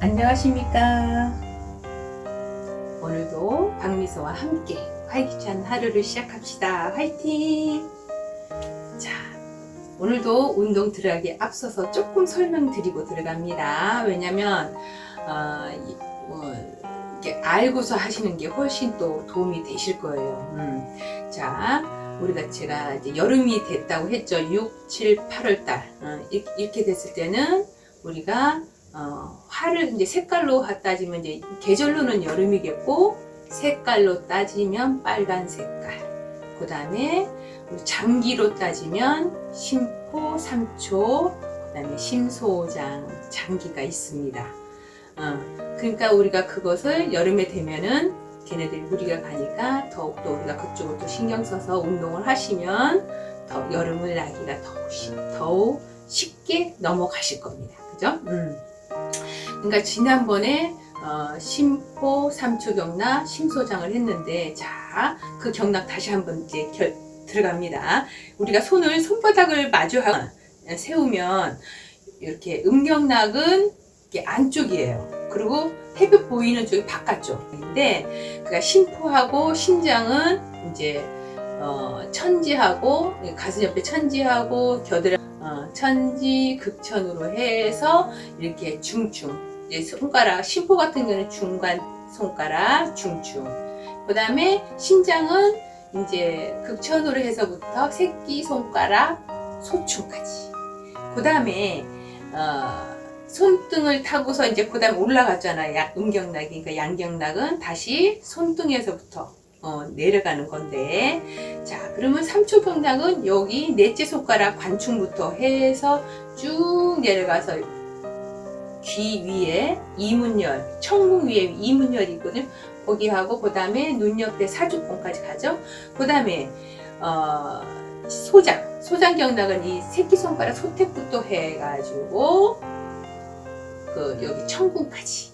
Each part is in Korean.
안녕하십니까. 오늘도 박미소와 함께 활기찬 하루를 시작합시다. 화이팅! 자, 오늘도 운동 들어가기 앞서서 조금 설명드리고 들어갑니다. 왜냐면, 어, 이- 어, 이게 알고서 하시는 게 훨씬 또 도움이 되실 거예요. 음. 자, 우리가 제가 이제 여름이 됐다고 했죠. 6, 7, 8월 달. 어, 이- 이렇게 됐을 때는 우리가 어, 화를 이제 색깔로 따지면 이제 계절로는 여름이겠고 색깔로 따지면 빨간 색깔. 그 다음에 장기로 따지면 심포, 삼초, 그 다음에 심소장, 장기가 있습니다. 어, 그러니까 우리가 그것을 여름에 되면은 걔네들이 무리가 가니까 더욱더 우리가 그쪽을 또 신경 써서 운동을 하시면 더 여름을 나기가 더욱, 쉽- 더욱 쉽게 넘어가실 겁니다. 그죠? 음. 그러니까 지난번에 어, 심포 삼초 경락 심소장을 했는데 자 그 경락 다시 한번 이제 결, 들어갑니다. 우리가 손을 손바닥을 마주하고 세우면 이렇게 음경락은 이렇게 안쪽이에요. 그리고 해벽 보이는 쪽이 바깥쪽인데 그러니까 심포하고 심장은 이제 어, 천지하고 가슴 옆에 천지하고 겨드랑이 어, 천지 극천으로 해서 이렇게 중충 이제 손가락 심포 같은 경우는 중간 손가락 중충 그 다음에 심장은 이제 극천으로 해서부터 새끼 손가락 소충까지. 그 다음에 어, 손등을 타고서 이제 그 다음에 올라갔잖아요. 야- 음경락이. 그러니까 양경락은 다시 손등에서부터 어, 내려가는 건데. 자 그러면 삼초 경락은 여기 넷째 손가락 관충부터 해서 쭉 내려가서 귀 위에 이문열, 청궁 위에 이문열이 있거든요. 거기 하고 그 다음에 눈 옆에 사주봉까지 가죠. 그 다음에 어, 소장, 소장 경락은 이 새끼 손가락 소택부터 해가지고 그 여기 청궁까지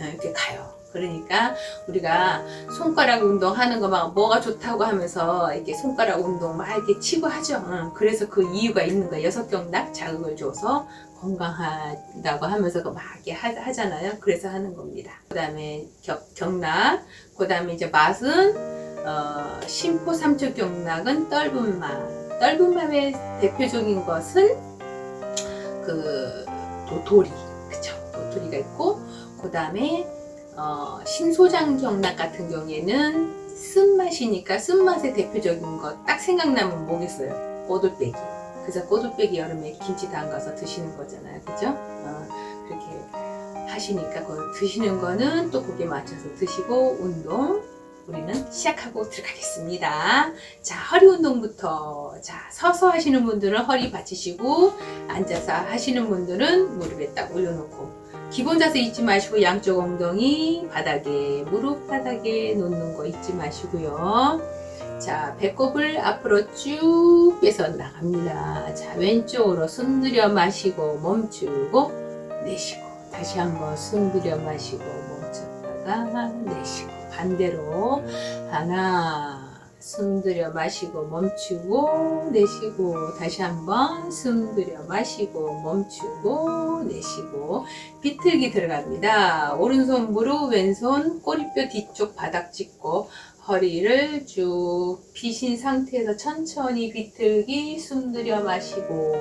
어, 이렇게 가요. 그러니까 우리가 손가락 운동하는 거 막 뭐가 좋다고 하면서 이렇게 손가락 운동 막 이렇게 치고 하죠. 응, 그래서 그 이유가 있는 거예요. 여섯 경락 자극을 줘서 건강하다고 하면서 그막 이렇게 하, 하잖아요. 그래서 하는 겁니다. 그 다음에 경락, 그 다음에 이제 맛은 어, 심포 삼초 경락은 떫은 맛. 떫은 맛의 대표적인 것은 그 도토리, 그쵸? 도토리가 있고, 그 다음에 어, 신소장 경락 같은 경우에는 쓴맛이니까 쓴맛의 대표적인 것 딱 생각나면 뭐겠어요? 꼬들빼기. 그래서 꼬들빼기 여름에 김치 담가서 드시는 거잖아요. 그죠? 어, 그렇게 하시니까 그 드시는 거는 또 거기에 맞춰서 드시고 운동 우리는 시작하고 들어가겠습니다. 자, 허리 운동부터. 자, 서서 하시는 분들은 허리 받치시고, 앉아서 하시는 분들은 무릎에 딱 올려놓고, 기본 자세 잊지 마시고 양쪽 엉덩이 바닥에 무릎 바닥에 놓는 거 잊지 마시고요. 자 배꼽을 앞으로 쭉 빼서 나갑니다. 자 왼쪽으로 숨 들여 마시고 멈추고 내쉬고 다시 한번 숨 들여 마시고 멈췄다가 내쉬고 반대로 하나 숨 들여 마시고 멈추고 내쉬고 다시 한번 숨 들여 마시고 멈추고 내쉬고 비틀기 들어갑니다. 오른손 무릎 왼손 꼬리뼈 뒤쪽 바닥 짚고 허리를 쭉 피신 상태에서 천천히 비틀기 숨 들여 마시고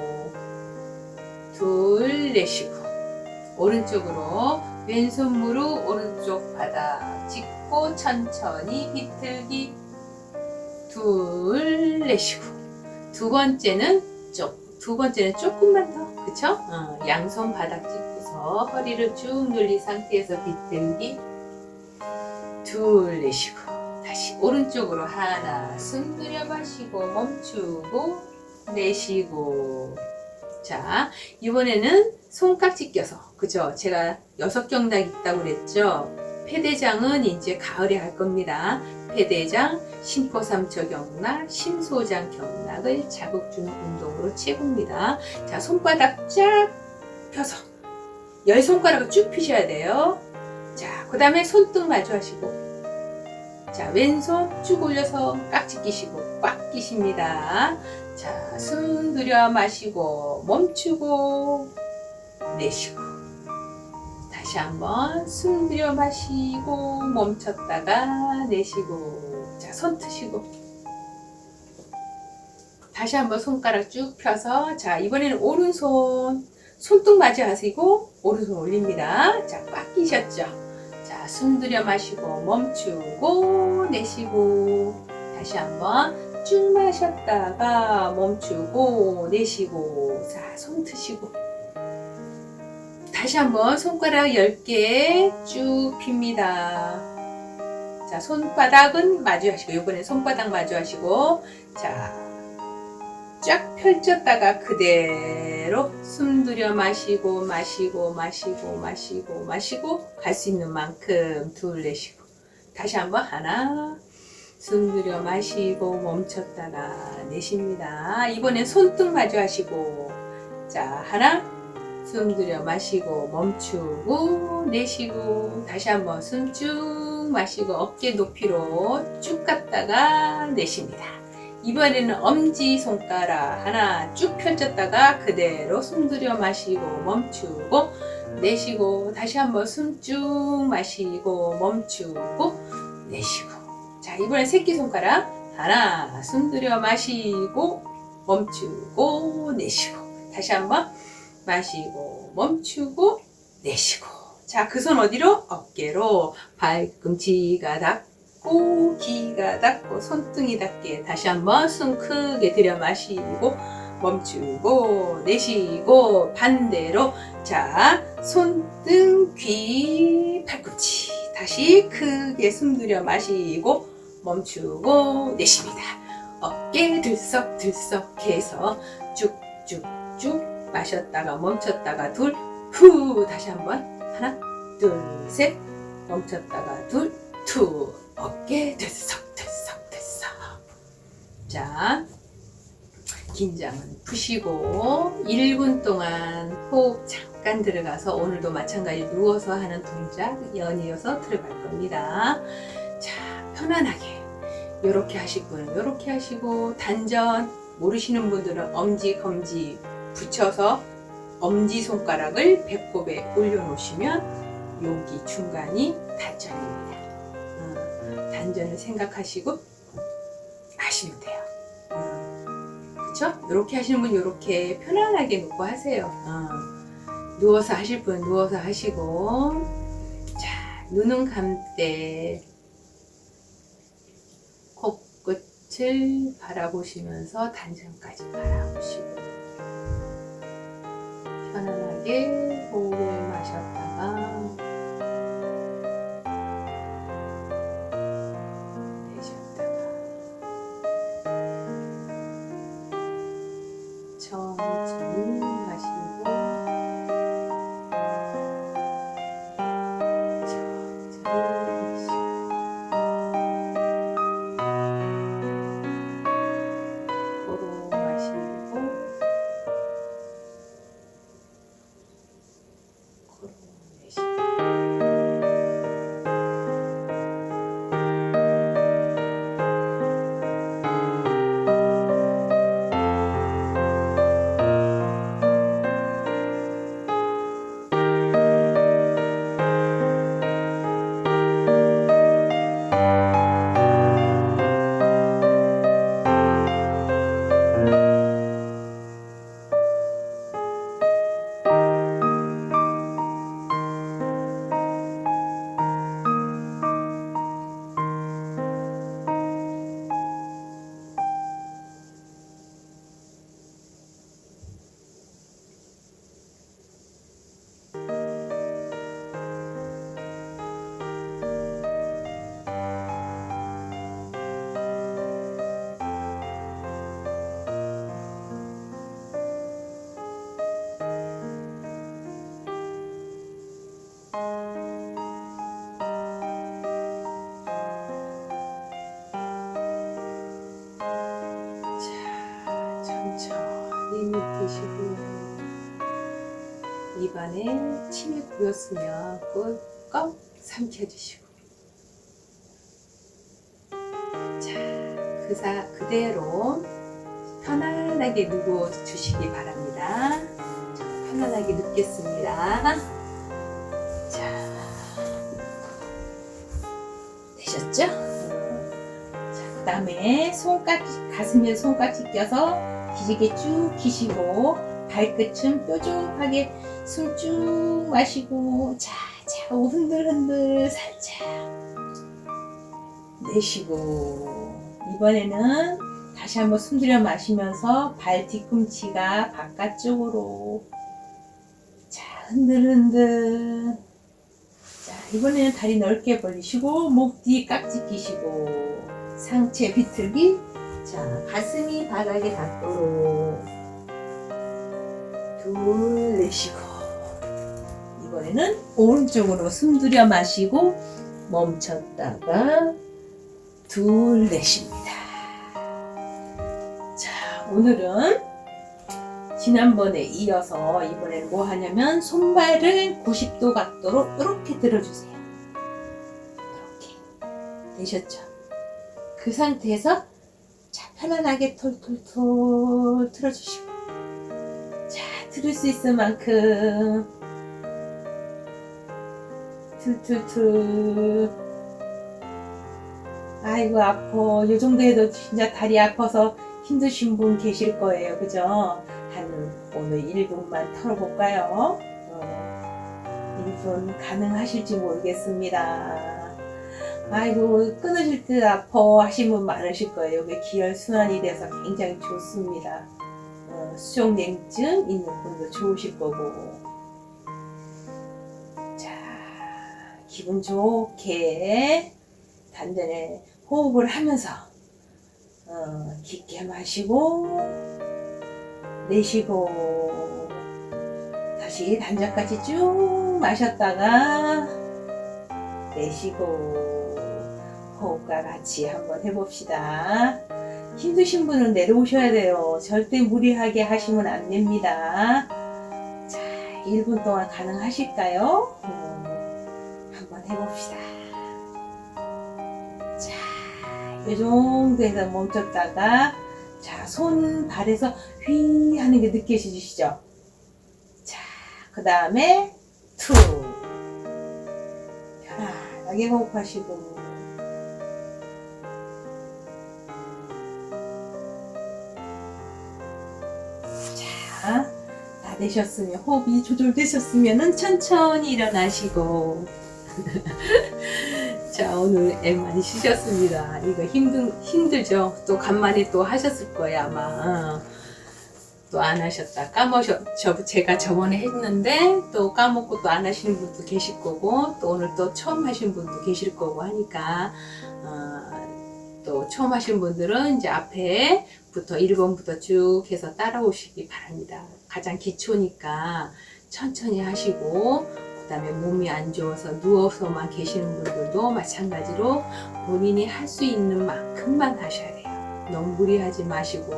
둘 내쉬고 오른쪽으로 왼손 무릎 오른쪽 바닥 짚고 천천히 비틀기 둘 내쉬고. 두 번째는 쪽두 번째는 조금만 더 그쵸? 어, 양손 바닥 짚고서 허리를 쭉 늘린 상태에서 비틀기. 둘 내쉬고. 다시 오른쪽으로 하나 숨 들여 마시고 멈추고 내쉬고. 자 이번에는 손깍지 껴서 그죠 제가 여섯 경락 있다고 그랬죠? 폐대장은 이제 가을에 할 겁니다 폐대장 심포삼초 경락 심소장 경락을 자극 주는 운동으로 최고입니다 자 손바닥 쫙 펴서 열 손가락을 쭉 펴셔야 돼요. 자, 그 다음에 손등 마주 하시고. 자, 왼손 쭉 올려서 깍지 끼시고, 꽉 끼십니다. 자, 숨 들여 마시고, 멈추고, 내쉬고. 다시 한번 숨 들여 마시고, 멈췄다가 내쉬고. 자, 손 트시고. 다시 한번 손가락 쭉 펴서, 자, 이번에는 오른손, 손등 맞이 하시고, 오른손 올립니다. 자, 꽉 끼셨죠? 자, 숨 들여 마시고, 멈추고, 내쉬고. 다시 한번 쭉 마셨다가, 멈추고, 내쉬고. 자, 손 트시고. 다시 한번 손가락 10개 쭉 핍니다. 자, 손바닥은 마주 하시고, 이번엔 손바닥 마주 하시고, 자, 쫙 펼쳤다가 그대로 숨 들여 마시고 마시고 마시고 마시고 마시고 갈 수 있는 만큼 둘 내쉬고 다시 한번 하나 숨 들여 마시고 멈췄다가 내쉽니다 이번엔 손등 마주 하시고 자 하나 숨 들여 마시고 멈추고 내쉬고 다시 한번 숨 쭉 마시고 어깨 높이로 쭉 갔다가 내쉽니다. 이번에는 엄지 손가락 하나 쭉 펼쳤다가 그대로 숨 들여 마시고 멈추고 내쉬고 다시 한번 숨 쭉 마시고 멈추고 내쉬고. 자 이번엔 새끼손가락 하나 숨 들여 마시고 멈추고 내쉬고 다시 한번 마시고 멈추고 내쉬고. 자 그 손 어디로? 어깨로. 발꿈치가 닿고 귀가 닿고 손등이 닿게 다시 한번 숨 크게 들여 마시고 멈추고 내쉬고 반대로. 자 손등 귀 팔꿈치 다시 크게 숨 들여 마시고 멈추고 내쉽니다. 어깨 들썩들썩 해서 쭉쭉쭉 마셨다가 멈췄다가 둘 후 다시 한번. 하나 둘 셋. 멈췄다가 둘 투. 어깨 들썩들썩들썩 자 긴장은 푸시고 1분 동안 호흡 잠깐 들어가서 오늘도 마찬가지 누워서 하는 동작 연이어서 들어갈 겁니다. 자, 편안하게. 이렇게 하실 분은 이렇게 하시고 단전 모르시는 분들은 엄지 검지 붙여서 엄지 손가락을 배꼽에 올려놓으시면 여기 중간이 단전입니다. 어, 단전을 생각하시고 하시면 돼요. 어. 그쵸? 이렇게 하시는 분 이렇게 편안하게 놓고 하세요. 어. 누워서 하실 분 누워서 하시고 자 눈은 감되 코끝을 바라보시면서 단전까지 바라보시고 편안하게 고였으면 꾹 삼켜주시고 자, 그사 그대로 편안하게 누워 주시기 바랍니다. 자, 편안하게 눕겠습니다. 자, 되셨죠? 자, 그 다음에 손깍지, 가슴에 손깍지 껴서 기지개 쭉 기시고 발끝은 뾰족하게 숨 쭉 마시고 자, 자, 흔들흔들 살짝 내쉬고. 이번에는 다시 한번 숨 들여 마시면서 발 뒤꿈치가 바깥쪽으로. 자, 흔들흔들. 자, 이번에는 다리 넓게 벌리시고 목 뒤 깍지 끼시고 상체 비틀기. 자, 가슴이 바닥에 닿도록 둘 내쉬고 이번에는 오른쪽으로 숨 들여 마시고 멈췄다가 둘 내쉽니다. 자, 오늘은 지난번에 이어서 이번에는 뭐 하냐면 손발을 90도 각도로 이렇게 들어주세요. 이렇게 되셨죠? 그 상태에서 자 편안하게 톨톨톨 틀어주시고 자 들을 수 있을 만큼. 툴툴툴 아이고 아파. 요 정도 해도 진짜 다리 아파서 힘드신 분 계실 거예요. 그죠? 한 오늘 1분만 털어볼까요? 어, 1분 가능하실지 모르겠습니다. 아이고 끊어질 듯 아파 하신 분 많으실 거예요. 여기 기혈순환이 돼서 굉장히 좋습니다 어, 수족냉증 있는 분도 좋으실 거고 자 기분 좋게 단전에 호흡을 하면서 어, 깊게 마시고 내쉬고 다시 단전까지 쭉 마셨다가 내쉬고 호흡과 같이 한번 해봅시다. 힘드신 분은 내려오셔야 돼요. 절대 무리하게 하시면 안 됩니다. 자, 1분 동안 가능하실까요? 음, 한번 해봅시다. 자, 이 정도에서 멈췄다가 자, 손 발에서 휘 하는 게 느껴지시죠? 자, 그 다음에 투 편안하게 호흡하시고 되셨으면 호흡이 조절되셨으면 천천히 일어나시고. 자 오늘 애 많이 쉬셨습니다. 이거 힘든 힘들죠? 또 간만에 또 하셨을 거예요 아마. 또 안 하셨다. 까먹으셨 저 제가 저번에 했는데 또 까먹고 또 안 하시는 분도 계실 거고 또 오늘 또 처음 하신 분도 계실 거고 하니까 어, 또 처음 하신 분들은 이제 앞에부터 1번부터 쭉 해서 따라오시기 바랍니다 가장 기초니까 천천히 하시고 그 다음에 몸이 안 좋아서 누워서만 계시는 분들도 마찬가지로 본인이 할 수 있는 만큼만 하셔야 돼요. 너무 무리하지 마시고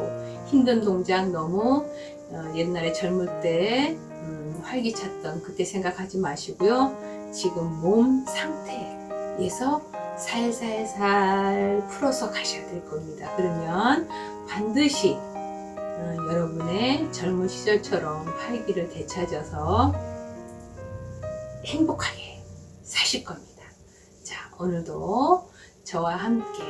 힘든 동작 너무 어, 옛날에 젊을 때 음, 활기찼던 그때 생각하지 마시고요. 지금 몸 상태에서 살살살 풀어서 가셔야 될 겁니다. 그러면 반드시 어, 여러분의 젊은 시절처럼 활기를 되찾아서 행복하게 사실 겁니다. 자, 오늘도 저와 함께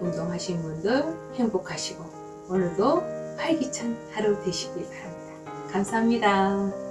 운동하신 분들 행복하시고 오늘도 활기찬 하루 되시길 바랍니다. 감사합니다.